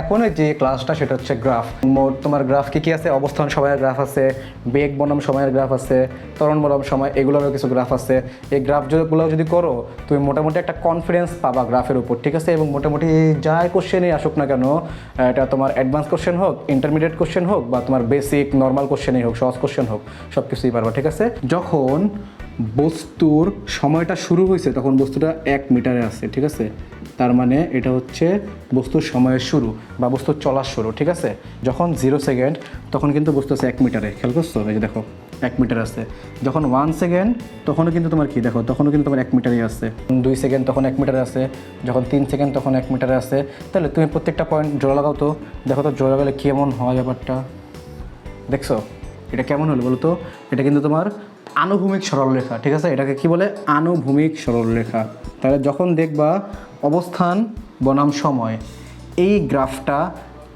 এখন যে ক্লাসটা সেটা হচ্ছে গ্রাফ মোট তোমার গ্রাফ কি কি আছে? অবস্থান সময়ের গ্রাফ আছে, বেগ বনাম সময়ের গ্রাফ আছে, ত্বরণ বনাম সময়, এগুলোরও কিছু গ্রাফ আছে। এই গ্রাফগুলো যদি করো, তুমি মোটামুটি একটা কনফিডেন্স পাবা গ্রাফের উপর, ঠিক আছে? এবং মোটামুটি যাই কোশ্চেনই আসুক না কেন, এটা তোমার অ্যাডভান্স কোশ্চেন হোক ইন্টারমিডিয়েট কোশ্চেন হোক, বা তোমার বেসিক নর্মাল কোশ্চেনই হোক, সহজ কোশ্চেন হোক সব কিছুই পারবা, ঠিক আছে? যখন বস্তুর সময়টা শুরু হয়েছে তখন বস্তুটা এক মিটারে আছে, ঠিক আছে? তার মানে এটা হচ্ছে বস্তুর সময়ের শুরু বা বস্তুর চলার শুরু, ঠিক আছে? যখন জিরো সেকেন্ড তখন কিন্তু বস্তু আছে এক মিটারে খেয়াল করছ? এই যে দেখো, এক মিটার আছে। যখন ওয়ান সেকেন্ড তখনও কিন্তু তোমার কি? দেখো, তখনও কিন্তু তোমার এক মিটারই আছে। দুই সেকেন্ড তখন এক মিটারে আছে। যখন তিন সেকেন্ড তখন এক মিটারে আছে। তাহলে তুমি প্রত্যেকটা পয়েন্ট জোড়া লাগাও তো। দেখো তো, জোড়া লাগালে কেমন হয় ব্যাপারটা? দেখছ? এটা কেমন হলো বলো তো? এটা কিন্তু তোমার আনুভূমিক সরলরেখা, ঠিক আছে? এটাকে কি বলে? আনুভূমিক সরলরেখা। তাহলে যখন দেখবা অবস্থান, বনাম, সময়, এই গ্রাফটা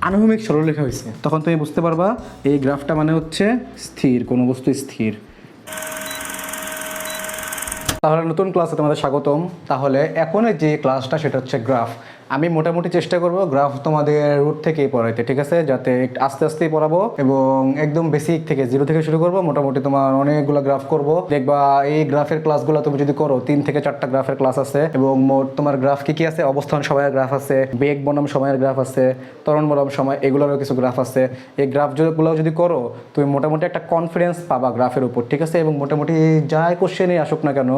আনুভূমিক সরলরেখা হয়েছে তখন তুমি বুঝতে পারবা এই গ্রাফটা মানে হচ্ছে স্থির, কোনো বস্তু স্থির। তাহলে নতুন ক্লাসে তোমাদের স্বাগতম। তাহলে এখন যে ক্লাসটা, সেটা হচ্ছে গ্রাফ। আমি মোটামুটি চেষ্টা করব গ্রাফ তোমাদের রুট থেকেই পড়াইতে, ঠিক আছে? যাতে আস্তে আস্তেই পড়াবো এবং একদম বেসিক থেকে জিরো থেকে শুরু করব, মোটামুটি তোমার অনেকগুলো গ্রাফ করব। দেখবা এই গ্রাফের ক্লাসগুলো তুমি যদি করো, তিন থেকে চারটা গ্রাফের ক্লাস আছে এবং মোট তোমার গ্রাফ কি কি আছে? অবস্থান সময়ের গ্রাফ আছে, বেগ বনাম সময়ের গ্রাফ আছে, ত্বরণ বনাম সময়, এগুলোরও কিছু গ্রাফ আছে। এই গ্রাফগুলো যদি করো, তুমি মোটামুটি একটা কনফিডেন্স পাবা গ্রাফের উপর, ঠিক আছে? এবং মোটামুটি যাই কোশ্চেনই আসুক না কেন,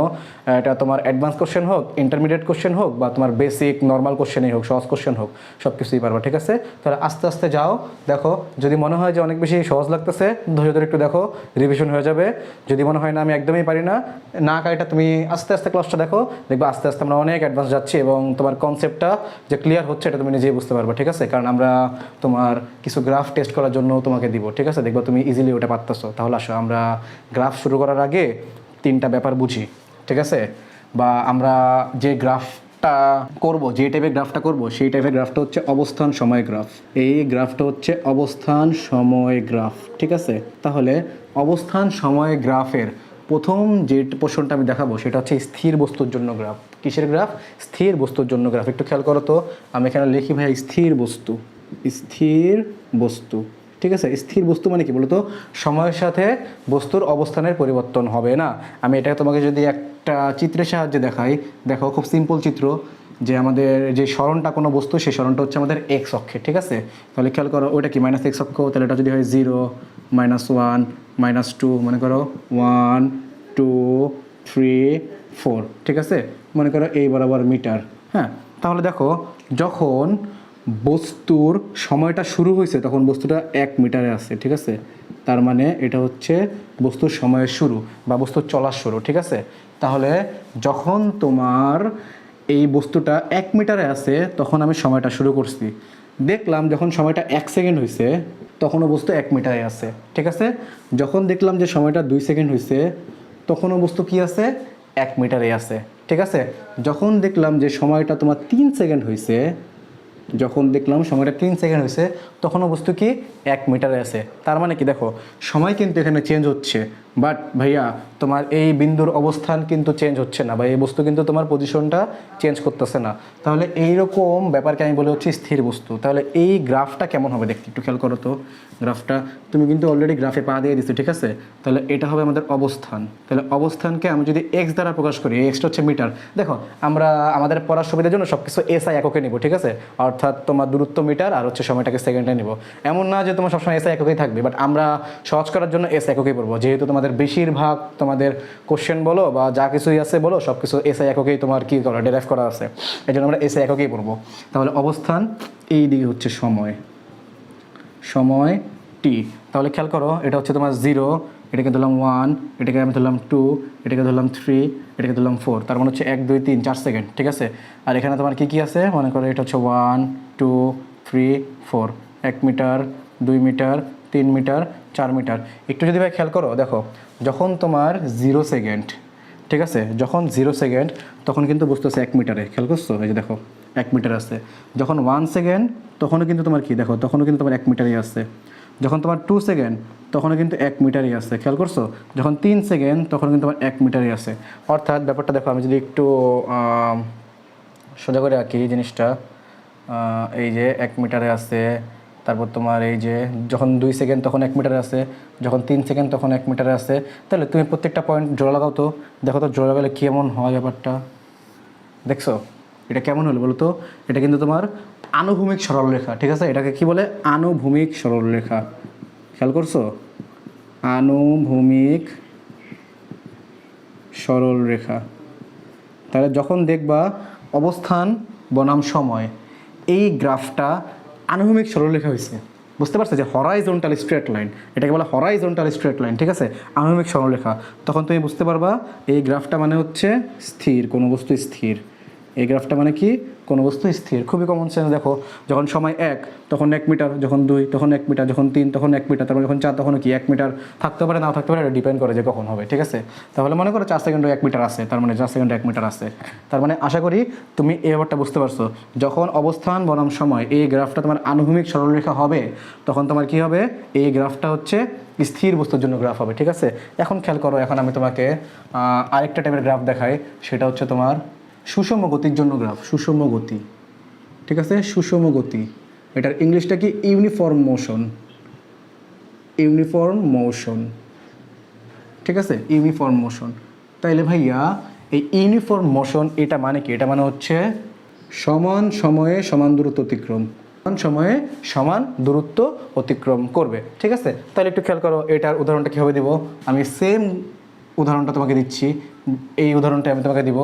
এটা তোমার অ্যাডভান্স কোশ্চেন হোক ইন্টারমিডিয়েট কোশ্চেন হোক বা তোমার বেসিক নর্মাল কোশ্চেনই হোক, সহজ কোশ্চেন হোক সব কিছুই পারবা, ঠিক আছে? তাহলে আস্তে আস্তে যাও, দেখো, যদি মনে হয় যে অনেক বেশি সহজ লাগতেছে, ধৈর্য ধরে একটু দেখো রিভিশন হয়ে যাবে। যদি মনে হয় না, আমি একদমই পারি না না কারিটা তুমি আস্তে আস্তে ক্লাসটা দেখো, দেখবে আস্তে আস্তে আমরা অনেক অ্যাডভান্স যাচ্ছি এবং তোমার কনসেপ্টটা যে ক্লিয়ার হচ্ছে, এটা তুমি নিজেই বুঝতে পারবে, ঠিক আছে? কারণ আমরা তোমার কিছু গ্রাফ টেস্ট করার জন্য তোমাকে দিব, ঠিক আছে? দেখবা তুমি ইজিলি ওটা পারতেছো। তাহলে আসো, আমরা গ্রাফ শুরু করার আগে তিনটা ব্যাপার বুঝি, ঠিক আছে? বা আমরা যে গ্রাফটা করব, যে টাইপের গ্রাফটা করব, সেই টাইপের গ্রাফটা হচ্ছে অবস্থান সময় গ্রাফ। এই গ্রাফটা হচ্ছে অবস্থান সময় গ্রাফ, ঠিক আছে? তাহলে অবস্থান সময় গ্রাফের প্রথম যে পোর্শনটা আমি দেখাবো, সেটা হচ্ছে স্থির বস্তুর জন্য গ্রাফ। কিসের গ্রাফ? স্থির বস্তুর জন্য গ্রাফ। একটু খেয়াল করো তো, আমি এখানে লিখি ভাই স্থির বস্তু। স্থির বস্তু, ঠিক আছে? স্থির বস্তু মানে কি বলতো? সময়ের সাথে বস্তুর অবস্থানের পরিবর্তন হবে না। আমি এটা তোমাকে যদি একটা চিত্রের সাহায্যে দেখাই। দেখো, খুব সিম্পল চিত্র যে আমাদের যে স্মরণটা কোনো বস্তু, সেই স্মরণটা হচ্ছে আমাদের এক্স অক্ষে, ঠিক আছে? তাহলে খেয়াল করো, ওইটা কি মাইনাস এক্স অক্ষ? তাহলে এটা যদি হয় zero minus one minus two মনে করো ওয়ান টু থ্রি ফোর ঠিক আছে? মনে করো এই বরাবর মিটার হ্যাঁ? তাহলে দেখো, যখন বস্তুর সময়টা শুরু হয়েছে তখন বস্তুটা এক মিটারে আছে, ঠিক আছে? তার মানে এটা হচ্ছে বস্তুর সময়ের শুরু বা বস্তুর চলার শুরু, ঠিক আছে? তাহলে যখন তোমার এই বস্তুটা এক মিটারে আছে, তখন আমি সময়টা শুরু করছি। দেখলাম যখন সময়টা এক সেকেন্ড হয়েছে, তখনও বস্তু এক মিটারে আছে, ঠিক আছে? যখন দেখলাম যে সময়টা দুই সেকেন্ড হয়েছে, তখনও বস্তু কি আছে? এক মিটারে আছে, ঠিক আছে? যখন দেখলাম যে সময়টা তোমার তিন সেকেন্ড হয়েছে যখন দেখলাম সময়টা তিন সেকেন্ড হয়েছে, তখনও বস্তু কি এক মিটারে আছে। তার মানে কি দেখো, সময় কিন্তু এখানে চেঞ্জ হচ্ছে। বাট ভাইয়া, তোমার এই বিন্দুর অবস্থান কিন্তু চেঞ্জ হচ্ছে না বা এই বস্তু কিন্তু তোমার পজিশনটা চেঞ্জ করতেছে না। তাহলে এইরকম ব্যাপারকে আমি বলে হচ্ছে স্থির বস্তু। তাহলে এই গ্রাফটা কেমন হবে দেখতে একটু খেয়াল করো তো। গ্রাফটা, তুমি কিন্তু অলরেডি গ্রাফে পা দিয়ে দিচ্ছ ঠিক আছে? তাহলে এটা হবে আমাদের অবস্থান। তাহলে অবস্থানকে আমি যদি এক্স দ্বারা প্রকাশ করি এক্সটা হচ্ছে মিটার দেখো, আমরা আমাদের পড়ার সুবিধার জন্য সব কিছু এসআই এককে নিব, ঠিক আছে? অর্থাৎ তোমার দূরত্ব মিটার আর হচ্ছে সময়টাকে সেকেন্ডে নিব। এমন না যে তোমার সবসময় এসআই এককেই থাকবে বাট আমরা সহজ করার জন্য এস এককেই পড়ব। যেহেতু তোমাদের বেশিরভাগ তোমাদের কোশ্চেন বলো বা যা কিছুই আছে বলো সব কিছু এসআই এককেই তোমার কি করা ডেরাইভ করা আছে। এই জন্য আমরা এসআই এককেই পড়ব। তাহলে অবস্থান এই দিকে হচ্ছে সময়। সময় টি তাহলে খেয়াল করো, এটা হচ্ছে তোমার জিরো এটাকে ধরলাম ওয়ান এটাকে আমি ধরলাম টু এটাকে ধরলাম থ্রি এটাকে ধরলাম ফোর তার মানে হচ্ছে এক, দুই, তিন, চার সেকেন্ড ঠিক আছে? আর এখানে তোমার কী কী আছে? মনে করো এটা হচ্ছে ওয়ান টু থ্রি ফোর এক মিটার দুই মিটার তিন মিটার চার মিটার। একটু যদি ভাই খেয়াল করো, দেখো, যখন তোমার জিরো সেকেন্ড ঠিক আছে? যখন জিরো সেকেন্ড তখন কিন্তু বস্তু আছে এক মিটারে। খেয়াল করছ? এই যে দেখো, এক মিটার আছে। যখন ওয়ান সেকেন্ড তখনও কিন্তু তোমার কি? দেখো, তখনও কিন্তু তোমার এক মিটারই আছে। যখন তোমার টু সেকেন্ড তখনও কিন্তু এক মিটারই আছে। খেয়াল করছ? যখন তিন সেকেন্ড তখন কিন্তু তোমার এক মিটারই আছে। অর্থাৎ ব্যাপারটা দেখো, আমি যদি একটু সোজা করে আঁকি জিনিসটা এই যে এক মিটারে আছে তারপর তোমার এই যে যখন দুই সেকেন্ড তখন এক মিটারে আছে, যখন তিন সেকেন্ড তখন এক মিটারে আছে, তাহলে তুমি প্রত্যেকটা পয়েন্ট জোড়া লাগাও তো। দেখো তো জোড়া লাগালে কেমন হয় ব্যাপারটা? দেখছ? এটা কেমন হলো বলো তো? এটা কিন্তু তোমার আনুভূমিক সরলরেখা ঠিক আছে? এটাকে কি বলে? আনুভূমিক সরলরেখা খেয়াল করছ? আনুভূমিক সরলরেখা তাহলে যখন দেখবা অবস্থান, বনাম সময়, এই গ্রাফটা আনুভূমিক সরলরেখা হয়েছে বুঝতে পারছ যে হরাইজন্টাল স্ট্রেট লাইন এটাকে বলা হরাইজন্টাল স্ট্রেট লাইন ঠিক আছে? আনুভূমিক সরলরেখা। তখন তুমি বুঝতে পারবা, এই গ্রাফটা মানে হচ্ছে স্থির, কোনো বস্তু স্থির। এই গ্রাফটা মানে কি? কোনো বস্তু স্থির। খুবই কমন সেন্স দেখো, যখন সময় এক, তখন এক মিটার যখন দুই, তখন এক মিটার যখন তিন, তখন এক মিটার তারপর যখন চার, তখন কি এক মিটার থাকতে পারে, না থাকতে পারে, এটা ডিপেন্ড করে যে কখন হবে, ঠিক আছে? তাহলে মনে করো চার সেকেন্ডে এক মিটার আছে, তার মানে চার সেকেন্ডে এক মিটার আছে। তার মানে আশা করি তুমি এই ব্যাপারটা বুঝতে পারছ। যখন অবস্থান, বনাম, সময়, এই গ্রাফটা তোমার আনুভূমিক সরলরেখা হবে, তখন তোমার কি হবে? এই গ্রাফটা হচ্ছে স্থির বস্তুর জন্য গ্রাফ হবে, ঠিক আছে? এখন খেয়াল করো, এখন আমি তোমাকে আরেকটা টাইপের গ্রাফ দেখাই, সেটা হচ্ছে তোমার সুষম গতির জন্য গ্রাফ সুষম গতি। ঠিক আছে? সুষম গতি। এটার ইংলিশটা কি? Uniform motion. Uniform motion. ঠিক আছে? Uniform motion. তাইলে ভাইয়া, এই ইউনিফর্ম মোশন এটা মানে কি? এটা মানে হচ্ছে সমান সময়ে সমান দূরত্ব অতিক্রম। সমান সময়ে সমান দূরত্ব অতিক্রম করবে। ঠিক আছে? তাহলে একটু খেয়াল করো, এটার উদাহরণটা কীভাবে দেবো? আমি সেম উদাহরণটা তোমাকে দিচ্ছি। এই উদাহরণটা আমি তোমাকে দিব।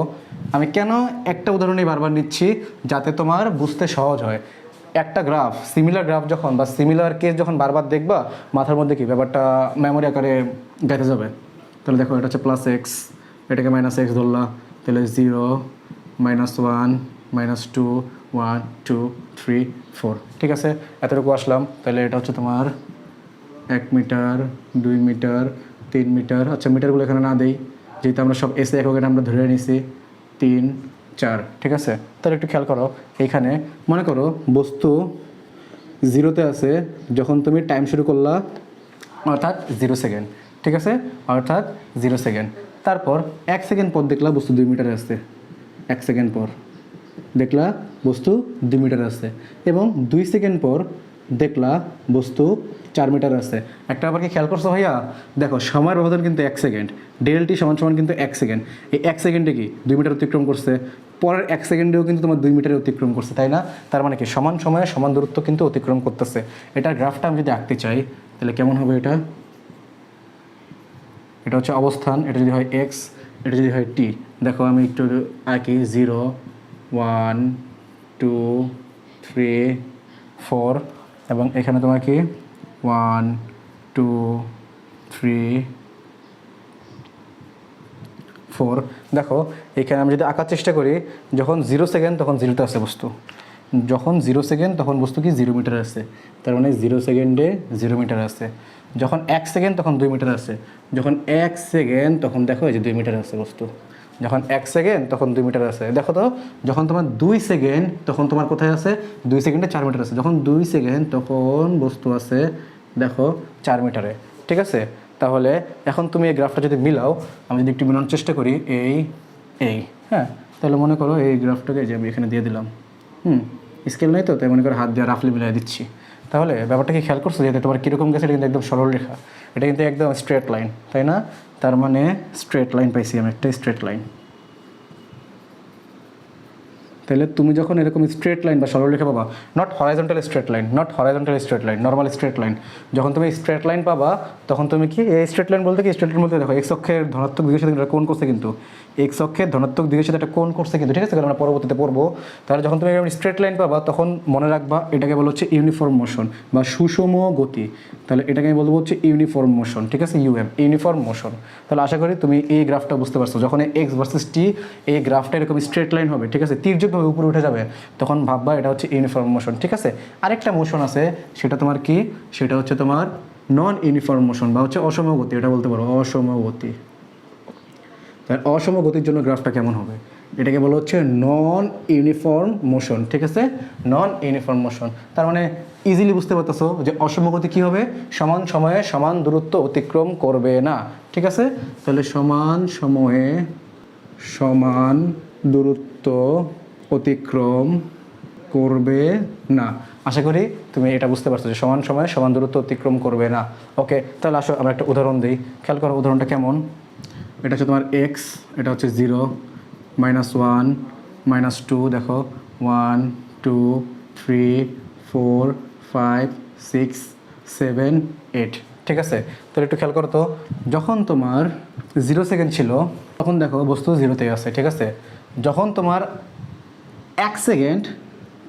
আমি কেন একটা উদাহরণই বারবার নিচ্ছি যাতে তোমার বুঝতে সহজ হয়? একটা গ্রাফ সিমিলার গ্রাফ যখন বা সিমিলার কেস যখন বারবার দেখবা, মাথার মধ্যে কি ব্যাপারটা মেমোরি আকারে গেঁথে যাবে? তাহলে দেখো, এটা হচ্ছে প্লাস এক্স এটাকে মাইনাস এক্স ধরলাম, তাহলে zero minus one minus two one two three four ঠিক আছে? এতটুকু আসলাম। তাহলে এটা হচ্ছে তোমার এক মিটার দুই মিটার তিন মিটার আচ্ছা মিটারগুলো এখানে না দেই। যেহেতু আমরা সব এসে একক আমরা ধরে নিছি তিন, চার, ঠিক আছে? তাহলে একটু খেয়াল করো এইখানে মনে করো বস্তু জিরোতে আছে, যখন তুমি টাইম শুরু করলা, অর্থাৎ জিরো সেকেন্ড ঠিক আছে? অর্থাৎ জিরো সেকেন্ড তারপর এক সেকেন্ড পর দেখলা বস্তু দুই মিটারে আসছে এক সেকেন্ড পর দেখলা বস্তু দুই মিটার আছে, এবং দুই সেকেন্ড পর দেখলা বস্তু চার মিটার আছে। একটা আবার কি খেয়াল করছ ভাইয়া? দেখো, সময়ের ব্যবধান কিন্তু এক সেকেন্ড। ডেলটি সমান সমান কিন্তু এক সেকেন্ড। এই এক সেকেন্ডে কি দুই মিটার অতিক্রম করছে? পরের এক সেকেন্ডেও কিন্তু তোমার দুই মিটারে অতিক্রম করছে, তাই না? তার মানে কি সমান সময়ে সমান দূরত্ব কিন্তু অতিক্রম করতেছে। এটার গ্রাফটা আমি যদি আঁকতে চাই, তাহলে কেমন হবে এটা? এটা হচ্ছে অবস্থান, এটা যদি হয় এক্স, এটা যদি হয় টি। দেখো, আমি একটু আঁকি, zero, one, two, three, four এবং এখানে তোমার কি? ওয়ান টু থ্রি ফোর দেখো, এখানে আমি যদি আঁকার চেষ্টা করি, যখন জিরো সেকেন্ড তখন জিরোতে আছে বস্তু। যখন জিরো সেকেন্ড তখন বস্তু কি? জিরো মিটার আছে। তার মানে জিরো সেকেন্ডে জিরো মিটার আছে। যখন এক সেকেন্ড তখন দুই মিটার আছে। যখন এক সেকেন্ড তখন দেখো এই যে দুই মিটার আছে বস্তু। যখন এক সেকেন্ড তখন দুই মিটার আছে। দেখো তো, যখন তোমার দুই সেকেন্ড তখন তোমার কোথায় আছে? দুই সেকেন্ডে চার মিটার আছে। যখন দুই সেকেন্ড তখন বস্তু আছে, দেখো, চার মিটারে ঠিক আছে? তাহলে এখন তুমি এই গ্রাফটা যদি মিলাও, আমি যদি একটু মিলানোর চেষ্টা করি, এই এই হ্যাঁ? তাহলে মনে করো এই গ্রাফটাকে যে আমি এখানে দিয়ে দিলাম। হুম স্কেল নেই তো, তাই মনে করো হাত দিয়ে রাফলি মিলাই দিচ্ছি। তাহলে ব্যাপারটা কি খেয়াল করছ? যে তোমার কীরকম গেছে, এটা কিন্তু একদম সরল রেখা। এটা কিন্তু একদম স্ট্রেট লাইন তাই না? তার মানে স্ট্রেট লাইন পাইছি আমি একটা স্ট্রেট লাইন তাহলে তুমি যখন এরকম স্ট্রেট লাইন বা সরলরেখা পাবা not horizontal straight line not horizontal straight line normal straight line যখন তুমি স্ট্রেট লাইন পাবা, তখন তুমি কি, এই স্ট্রেট লাইন বলতে কি স্ট্রেট লাইন বলতে দেখো এক্স অক্ষের ধনাত্মক দিকের সাথে একটা কোণ করছে কিন্তু এক্স অক্ষের ধনাত্মক দিকের সাথে একটা কোন করছে কিন্তু, ঠিক আছে? আমরা পরবর্তীতে পড়ব। তাহলে যখন তুমি এরকম স্ট্রেট লাইন পাবা, তখন মনে রাখবা, এটাকে বলা হচ্ছে ইউনিফর্ম মোশন বা সুষম গতি। তাহলে এটাকে আমি বলব হচ্ছে ইউনিফর্ম মোশন ঠিক আছে? ইউএম ইউনিফর্ম মোশন তাহলে আশা করি তুমি এই গ্রাফটা বুঝতে পারছ। যখন এক্স ভার্সেস টি এই গ্রাফটা এরকম স্ট্রেট লাইন হবে, ঠিক আছে? তীর্যকভাবে উপরে উঠে যাবে? তখন ভাববা এটা হচ্ছে ইউনিফর্ম মোশন ঠিক আছে? আরেকটা মোশন আছে, সেটা তোমার কি? সেটা হচ্ছে তোমার নন ইউনিফর্ম মোশন বা হচ্ছে অসম গতি এটা বলতে পারো অসম গতি তার অসম গতির জন্য গ্রাফটা কেমন হবে? এটাকে বলা হচ্ছে নন ইউনিফর্ম মোশন ঠিক আছে? নন ইউনিফর্ম মোশন তার মানে ইজিলি বুঝতে পারতেছো যে অসম গতি কী হবে? সমান সময়ে সমান দূরত্ব অতিক্রম করবে না, ঠিক আছে? তাহলে সমান সময়ে সমান দূরত্ব অতিক্রম করবে না। আশা করি তুমি এটা বুঝতে পারছ যে সমান সময়ে সমান দূরত্ব অতিক্রম করবে না। ওকে, তাহলে আসো, আমরা একটা উদাহরণ দিই। খেয়াল করো উদাহরণটা কেমন? এটা হচ্ছে তোমার এক্স এটা হচ্ছে zero minus one minus two দেখো। One two three four five six seven eight ঠিক আছে? তাহলে একটু খেয়াল করো তো, যখন তোমার জিরো সেকেন্ড ছিল, তখন দেখো বস্তু জিরোতে আছে, ঠিক আছে? যখন তোমার এক সেকেন্ড,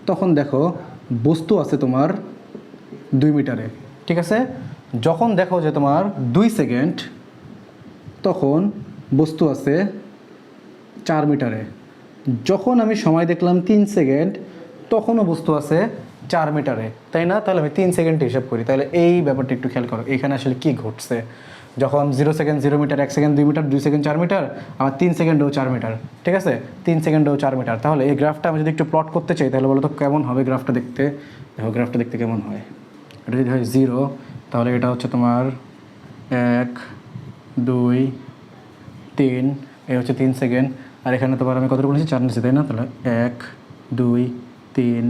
তখন দেখো বস্তু আছে তোমার দুই মিটারে, ঠিক আছে? যখন দেখো যে তোমার দুই সেকেন্ড, তখন বস্তু আছে চার মিটারে। যখন আমি সময় দেখলাম তিন সেকেন্ড, তখনও বস্তু আছে চার মিটারে। তাই না? তাহলে আমি তিন সেকেন্ড হিসাব করি। তাহলে এই ব্যাপারটা একটু খেয়াল করো। এখানে আসলে কি ঘটছে? যখন জিরো সেকেন্ড জিরো মিটার এক সেকেন্ড দুই মিটার দুই সেকেন্ড চার মিটার আমার তিন সেকেন্ডেও চার মিটার ঠিক আছে? তিন সেকেন্ডেও চার মিটার তাহলে এই গ্রাফটা আমি যদি একটু প্লট করতে চাই, তাহলে বলো তো কেমন হবে গ্রাফটা দেখতে? দেখো গ্রাফটা দেখতে কেমন হয়? এটা যদি হয় জিরো তাহলে এটা হচ্ছে তোমার এক, দুই, তিন, এই হচ্ছে তিন সেকেন্ড আর এখানে তোমার আমি কতটুকু বলেছি চার নিচ্ছি তাই না? তাহলে এক, দুই, তিন,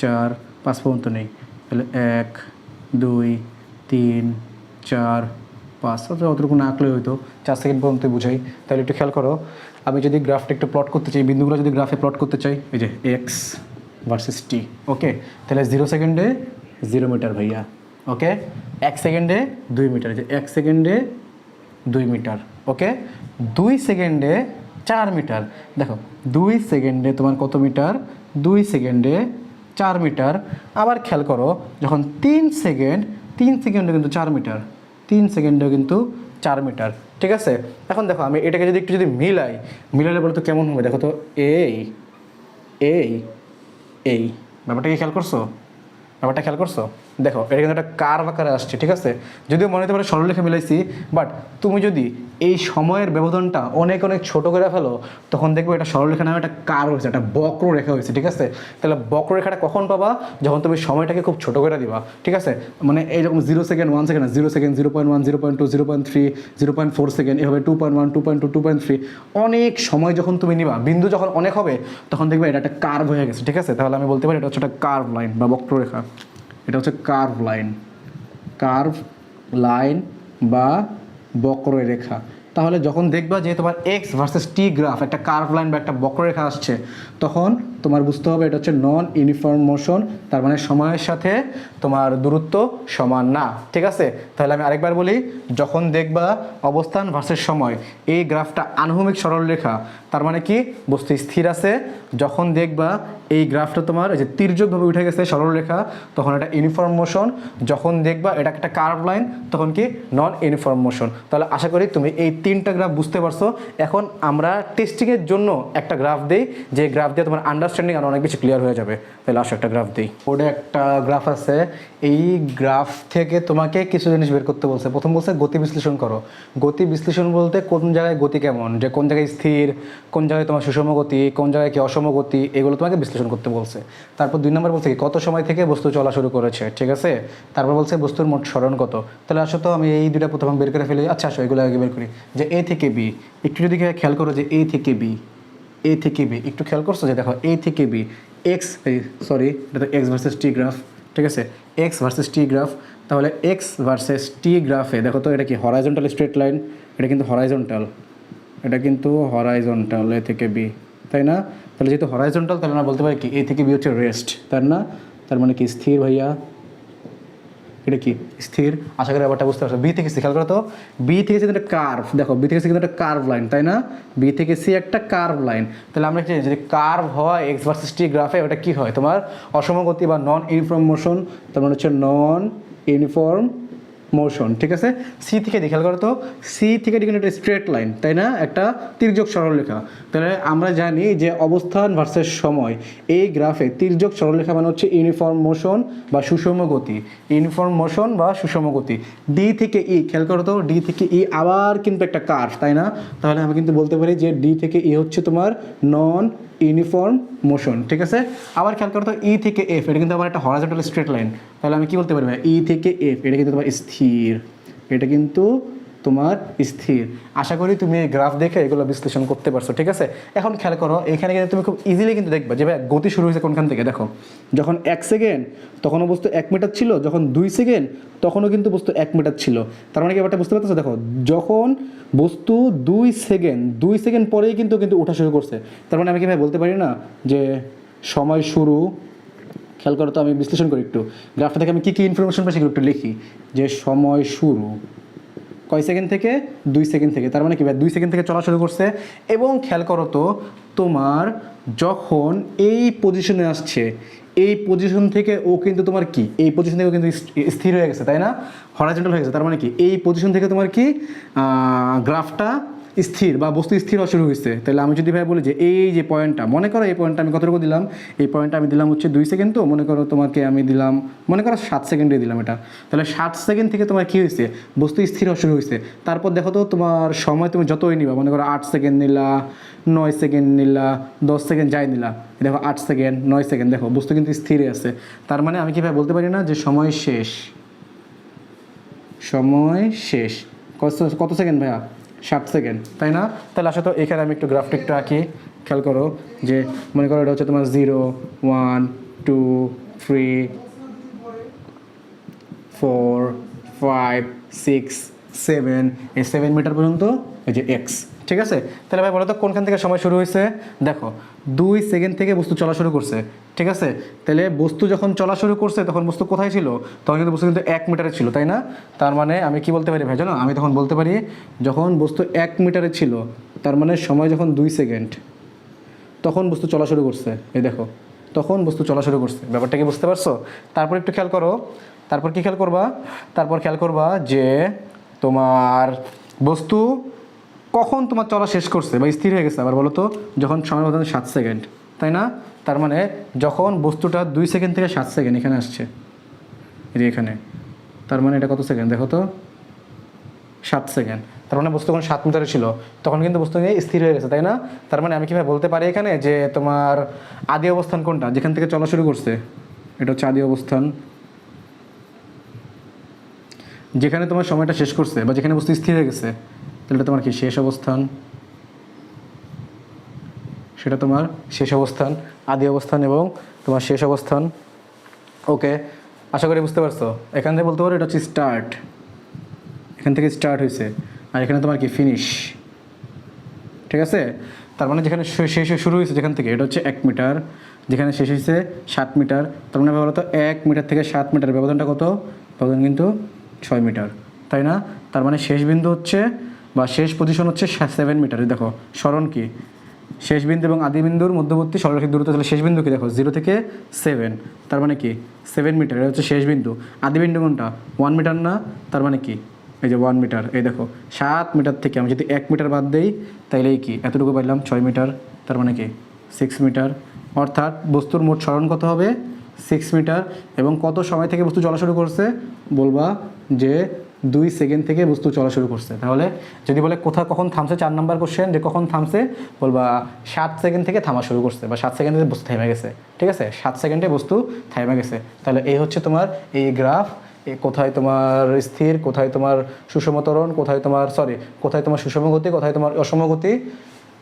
চার, পাঁচ পর্যন্ত নেই। তাহলে এক, দুই, তিন, চার পাঁচ অথবা অতটুকু না আঁকলে হয়তো চার সেকেন্ড পর্যন্ত বুঝাই। তাহলে একটু খেয়াল করো, আমি যদি গ্রাফটা একটু প্লট করতে চাই, বিন্দুগুলো যদি গ্রাফে প্লট করতে চাই, এই যে এক্স ভার্সেস টি ওকে তাহলে জিরো সেকেন্ডে জিরো মিটার ভাইয়া ওকে এক সেকেন্ডে দুই মিটার যে এক সেকেন্ডে দুই মিটার ওকে দুই সেকেন্ডে চার মিটার দেখো, দুই সেকেন্ডে তোমার কত মিটার দুই সেকেন্ডে চার মিটার আবার খেয়াল করো, যখন তিন সেকেন্ড তিন সেকেন্ডে কিন্তু চার মিটার তিন সেকেন্ডেও কিন্তু চার মিটার, ঠিক আছে? এখন দেখো, আমি এটাকে যদি একটু যদি মিলাই, মিলালে বলতো কেমন হবে? দেখো তো, এই এই এই, ব্যাপারটা কি খেয়াল করছ? ব্যাপারটা খেয়াল করছ? দেখো এটা কিন্তু একটা কার্ভ আকারে আসছে, ঠিক আছে? যদিও মনে হতে পারে সরলরেখা মিলাইছি বাট তুমি যদি এই সময়ের ব্যবধানটা অনেক অনেক ছোট করে ফেলো, তখন দেখবে এটা সরলরেখা নামে একটা কার হয়েছে, একটা বক্র রেখা হয়েছে, ঠিক আছে? তাহলে বক্ররেখাটা কখন পাবা? যখন তুমি সময়টাকে খুব ছোট করে দিবা, ঠিক আছে? মানে এইরকম zero second one second zero second zero point one zero point two zero point three zero point four second এভাবে two point one two point two two point three অনেক সময় যখন তুমি নিবা, বিন্দু যখন অনেক হবে, তখন দেখবে এটা একটা কার্ভ হয়ে গেছে, ঠিক আছে? তাহলে আমি বলতে পারি এটা হচ্ছে একটা কার্ভ লাইন বা বক্ররেখা এটা হচ্ছে কার্ভ লাইন কার্ভ লাইন বা বক্ররেখা। তাহলে যখন দেখবা যে তোমার এক্স ভার্সেস টি গ্রাফ একটা কার্ভ লাইন বা একটা বক্ররেখা আসছে, তখন তোমার বুঝতে হবে এটা হচ্ছে নন ইউনিফর্ম মোশন তার মানে সময়ের সাথে তোমার দূরত্ব সমান না। ঠিক আছে? তাহলে আমি আরেকবার বলি, যখন দেখবা অবস্থান ভার্সেস সময়, এই গ্রাফটা আনুভূমিক সরলরেখা তার মানে কি? বস্তু স্থির আছে। যখন দেখবা এই গ্রাফটা তোমার এই যে তির্যকভাবে উঠে গেছে সরলরেখা, তখন এটা ইউনিফর্ম মোশন। যখন দেখবা এটা একটা কার্ভ লাইন, তখন কি? নন ইউনিফর্ম মোশন তাহলে আশা করি তুমি এই তিনটা গ্রাফ বুঝতে পারছ। এখন আমরা টেস্টিংয়ের জন্য একটা গ্রাফ দেই। যে গ্রাফ দিয়ে তোমার আন্ডারস্ট্যান্ডিং আরও অনেক বেশি ক্লিয়ার হয়ে যাবে। তাহলে আসো একটা গ্রাফ দিই। ওটা একটা গ্রাফ আছে। এই গ্রাফ থেকে তোমাকে কিছু জিনিস বের করতে বলছে। প্রথম বলছে গতি বিশ্লেষণ করো। গতি বিশ্লেষণ বলতে কোন জায়গায় গতি কেমন? যে কোন জায়গায় স্থির? কোন জায়গায় তোমার সুষম গতি, কোন জায়গায় কি অসম গতি, এগুলো তোমাকে বিশ্লেষণ করতে বলছে। তারপর দুই নম্বর বলছে কি, কত সময় থেকে বস্তু চলা শুরু করেছে, ঠিক আছে? তারপর বলছে বস্তুর মোট স্মরণ কত। তাহলে আসো তো, আমি এই দুটা প্রথম বের করে ফেলি। আচ্ছা আসো, এগুলো আগে বের করি। যে এ থেকে বি একটু যদি খেয়াল করো যে এ থেকে বি এ থেকে বি একটু খেয়াল করছ যে দেখো এ থেকে বি এক্স সরি এটা তো এক্স ভার্সেস টি গ্রাফ ঠিক আছে? এক্স ভার্সেস টি গ্রাফ তাহলে এক্স ভার্সেস টি গ্রাফে দেখো তো, এটা কি হরাইজন্টাল স্ট্রেট লাইন এটা কিন্তু হরাইজন্টাল এটা কিন্তু হরাইজন্টাল এ থেকে বি তাই না? তাহলে যেহেতু হরাইজন্টাল তাহলে আমরা বলতে পারি কি? এ থেকে বি হচ্ছে রেস্ট তার না? তার মানে কি? স্থির ভাইয়া। এটা কি? স্থির। আশা করি ব্যাপারটা বুঝতে পারছ। বি থেকে সি খেয়াল করো তো। বি থেকে সি একটা কার্ভ দেখো বি থেকে সি কিন্তু একটা কার্ভ লাইন তাই না? বি থেকে সি একটা কার্ভ লাইন তাহলে আমরা কি যদি কার্ভ হয় এক্স ভার্সেস টি গ্রাফে ওটা কি হয়? তোমার অসমগতি বা নন ইউনিফর্ম মোশন তার মানে হচ্ছে নন ইউনিফর্ম মোশন ঠিক আছে? সি থেকে খেয়াল করো তো। সি থেকে দেখুন একটা স্ট্রেট লাইন তাই না? একটা তির্যক সরলরেখা তাহলে আমরা জানি যে অবস্থান ভার্সেস সময়। এই গ্রাফে তির্যক সরলরেখা মানে হচ্ছে ইউনিফর্ম মোশন বা সুষম গতি। ইউনিফর্ম মোশন বা সুষম গতি। ডি থেকে ই খেয়াল করো তো ডি থেকে ই আবার কিন্তু একটা কার্ভ তাই না? তাহলে আমি কিন্তু বলতে পারি যে ডি থেকে ই হচ্ছে তোমার নন ইউনিফর্ম মোশন ঠিক আছে? আবার খেয়াল করতো ই থেকে এফ এটা কিন্তু আমার একটা হরাজন্টাল স্ট্রেট লাইন তাহলে আমি কি বলতে পারি ই থেকে এফ এটা কিন্তু তোমার স্থির। এটা কিন্তু তোমার স্থির। আশা করি তুমি এই গ্রাফ দেখে এগুলো বিশ্লেষণ করতে পারছ, ঠিক আছে? এখন খেয়াল করো, এখানে কিন্তু তুমি খুব ইজিলি কিন্তু দেখবে যে ভাই গতি শুরু হয়েছে কোনখান থেকে, দেখো। যখন এক সেকেন্ড তখনও বস্তু এক মিটার ছিল, যখন দুই সেকেন্ড তখনও কিন্তু বস্তু এক মিটার ছিল। তার মানে কি ব্যাপারটা বুঝতে পারতেছো? দেখো, যখন বস্তু দুই সেকেন্ড দুই সেকেন্ড পরেই কিন্তু কিন্তু ওঠা শুরু করছে। তার মানে আমি কি ভাই বলতে পারি না যে সময় শুরু? খেয়াল করো তো, আমি বিশ্লেষণ করি একটু। গ্রাফটা থেকে আমি কী কী ইনফরমেশন পাই সেগুলো একটু লিখি। যে সময় শুরু। কয় সেকেন্ড থেকে? দুই সেকেন্ড থেকে। তার মানে কি ভাই? দুই সেকেন্ড থেকে চলা শুরু করছে। এবং খেয়াল করো তো, তোমার যখন এই পজিশনে আসছে, এই পজিশন থেকে ও কিন্তু তোমার কি? এই পজিশন থেকে কিন্তু স্থির হয়ে গেছে, তাই না? হরাজেন্টাল হয়ে গেছে। তার মানে কি? এই পজিশন থেকে তোমার কি? গ্রাফটা স্থির বা বস্তু স্থির হওয়া শুরু হয়েছে। তাহলে আমি যদি ভাই বলি যে এই যে পয়েন্টটা মনে করো এই পয়েন্টটা আমি কতটুকু দিলাম? এই পয়েন্টটা আমি দিলাম হচ্ছে দুই সেকেন্ড তো, মনে করো তোমাকে আমি দিলাম, মনে করো সাত সেকেন্ডে দিলাম এটা। তাহলে সাত সেকেন্ড থেকে তোমার কী হয়েছে? বস্তু স্থির হওয়া শুরু হয়েছে। তারপর দেখো তো তোমার সময় তুমি যতই নিবা, মনে করো আট সেকেন্ড নিলা, নয় সেকেন্ড নিলা, দশ সেকেন্ড যাই নিলা, দেখো আট সেকেন্ড নয় সেকেন্ড দেখো বস্তু কিন্তু স্থিরে আছে। তার মানে আমি কি ভাই বলতে পারি না যে সময় শেষ? সময় শেষ। কত কত সেকেন্ড ভাইয়া? ষাট সেকেন্ড তাই না? তাহলে আসলে তো এখানে আমি একটু গ্রাফটা একটু আঁকি। খেয়াল করো যে, মনে করো এটা হচ্ছে তোমার zero one two three four five six seven এই সেভেন মিটার পর্যন্ত এই যে এক্স ঠিক আছে? তাহলে ভাই বলো তো কোনখান থেকে সময় শুরু হয়েছে? দেখো, দুই সেকেন্ড থেকে বস্তু চলা শুরু করছে, ঠিক আছে? তাহলে বস্তু যখন চলা শুরু করছে, তখন বস্তু কোথায় ছিল? তখন কিন্তু বস্তু কিন্তু এক মিটারে ছিল, তাই না? তার মানে আমি কি বলতে পারি ভাই, জানো? আমি তখন বলতে পারি, যখন বস্তু এক মিটারে ছিল, তার মানে সময় যখন দুই সেকেন্ড, তখন বস্তু চলা শুরু করছে। এই দেখো, তখন বস্তু চলা শুরু করছে। ব্যাপারটা কি বুঝতে পারছ? তারপর একটু খেয়াল করো। তারপর কি খেয়াল করবা? তারপর খেয়াল করবা যে তোমার বস্তু কখন তোমার চলা শেষ করছে বা স্থির হয়ে গেছে? আবার বলো তো, যখন সময় মতন সাত সেকেন্ড তাই না? তার মানে যখন বস্তুটা দুই সেকেন্ড থেকে সাত সেকেন্ড এখানে আসছে, এই এখানে, তার মানে এটা কত সেকেন্ড দেখো তো, সাত সেকেন্ড তার মানে বস্তু যখন সাত মিটারে ছিল, তখন কিন্তু বস্তু নিয়ে স্থির হয়ে গেছে, তাই না? তার মানে আমি কীভাবে বলতে পারি এখানে যে তোমার আদি অবস্থান কোনটা? যেখান থেকে চলা শুরু করছে, এটা হচ্ছে আদি অবস্থান। যেখানে তোমার সময়টা শেষ করছে বা যেখানে বস্তু স্থির হয়ে গেছে তাহলে তোমার কি শেষ অবস্থান? সেটা তোমার শেষ অবস্থান, আদি অবস্থান এবং তোমার শেষ অবস্থান। ওকে আশা করি বুঝতে পারছ? এখান থেকে বলতে পারো এটা হচ্ছে স্টার্ট এখান থেকে স্টার্ট হয়েছে। আর এখানে তোমার কি ফিনিশ ঠিক আছে? তার মানে যেখানে শেষ শুরু হয়েছে যেখান থেকে, এটা হচ্ছে এক মিটার যেখানে শেষ হয়েছে সাত মিটার তার মানে বলতো এক মিটার থেকে সাত মিটার ব্যবধানটা কত? ব্যবধান কিন্তু ছয় মিটার তাই না? তার মানে শেষ বিন্দু হচ্ছে বা শেষ পজিশন হচ্ছে সেভেন মিটার দেখো, স্মরণ কি? শেষ বিন্দু এবং আদি বিন্দুর মধ্যবর্তী সরলরেখিক দূরত্ব তাহলে শেষ বিন্দু কি দেখো জিরো থেকে সেভেন তার মানে কি? সেভেন মিটার এটা হচ্ছে শেষ বিন্দু। আদি বিন্দু কোনটা? ওয়ান মিটার না, তার মানে কি? এই যে ওয়ান মিটার এই দেখো, সাত মিটার থেকে আমি যদি এক মিটার বাদ দেই এই কি? এতটুকু পাইলাম, ছয় মিটার তার মানে কি? সিক্স মিটার অর্থাৎ বস্তুর মোট স্মরণ কত হবে? সিক্স মিটার এবং কত সময় থেকে বস্তু চলা শুরু করছে? বলবা যে দুই সেকেন্ড থেকে বস্তু চলা শুরু করছে। তাহলে যদি বলে কোথাও কখন থামছে চার নাম্বার কোশ্চেন যে কখন থামছে, বলবা সাত সেকেন্ড থেকে থামা শুরু করছে, বা সাত সেকেন্ডে বস্তু থেমে গেছে। ঠিক আছে? সাত সেকেন্ডে বস্তু থেমে গেছে। তাহলে এই হচ্ছে তোমার এই গ্রাফ এ কোথায় তোমার স্থির, কোথায় তোমার সুষমতরণ কোথায় তোমার সরি কোথায় তোমার সুষম গতি, কোথায় তোমার অসম গতি?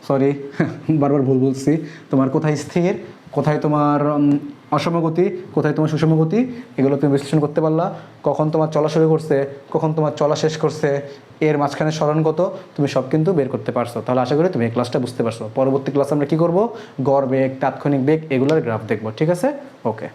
সরি বারবার ভুল বলছি। তোমার কোথায় স্থির, কোথায় তোমার উম, অসম গতি কোথায় তোমার সুষম গতি এগুলো তুমি বিশ্লেষণ করতে পারলা। কখন তোমার চলা শুরু করছে কখন তোমার চলা শেষ করছে এর মাঝখানে স্মরণ কত তুমি সব কিন্তু বের করতে পারছ। তাহলে আশা করি তুমি এই ক্লাসটা বুঝতে পারছ। পরবর্তী ক্লাসে আমরা কী করব? গড় বেগ তাৎক্ষণিক বেগ এগুলোর গ্রাফ দেখব। ঠিক আছে? ওকে